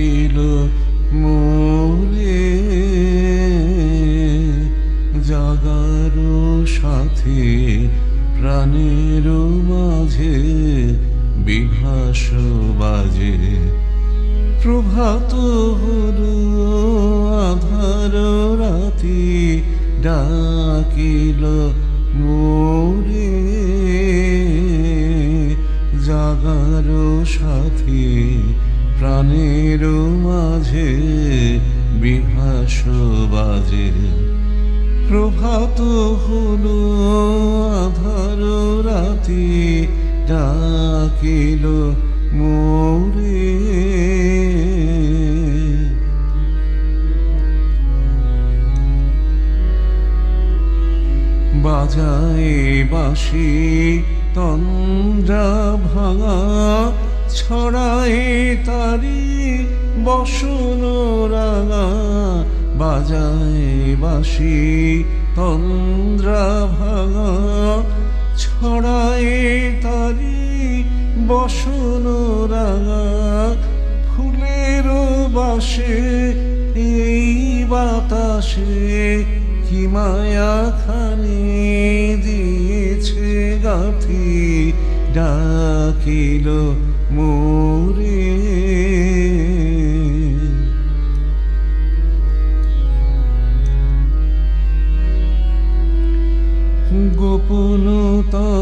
থাকিল মোরে জাগার সাথে প্রাণের মাঝে বিভাস বাজে। প্রভাত হল আধার রাতি ডাকিল মোরে জাগার সাথে প্রাণের মাঝে বিভাস বাজে প্রভাত হলো আধার রাতি ডাকিল মোরে। বাজায় বাসি তন্দ্রা ভাঙা ছড়ায় তারি বসন রাঙা, বাজায় বাঁশি তন্দ্রা ভাঙা। ছড়ায় তারি বসন রাঙা, ফুলের বাসে, এই বাতাসে কি মায়া খানি ডাকিল মোরে। গোপনতম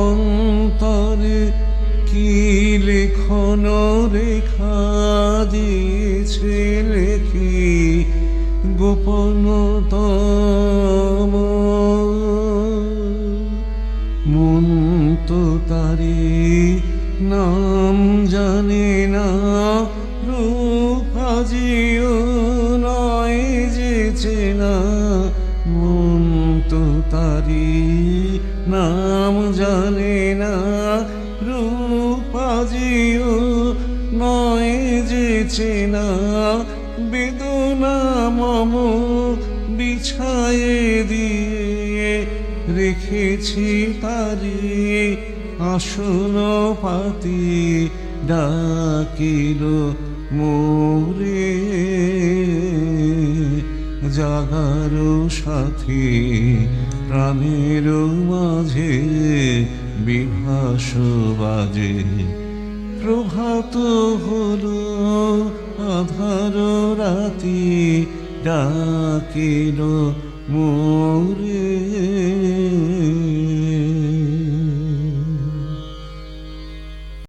অন্তরে কি লেখন রেখা দিয়েছে লেখি গোপনতম জানে না রূপাজিও নয় যে চেনা। মন তো তারি, নাম জানে না রূপাজিও নয় যে চেনা। বেদনা মম বিছায়ে দিয়ে রেখেছি তারি আসন পাতি। ডাকিল মোরে জাগার সাথে প্রাণের মাঝে বিভাস বাজে। প্রভাত হলো আধার রাতি ডাকিল মোরে।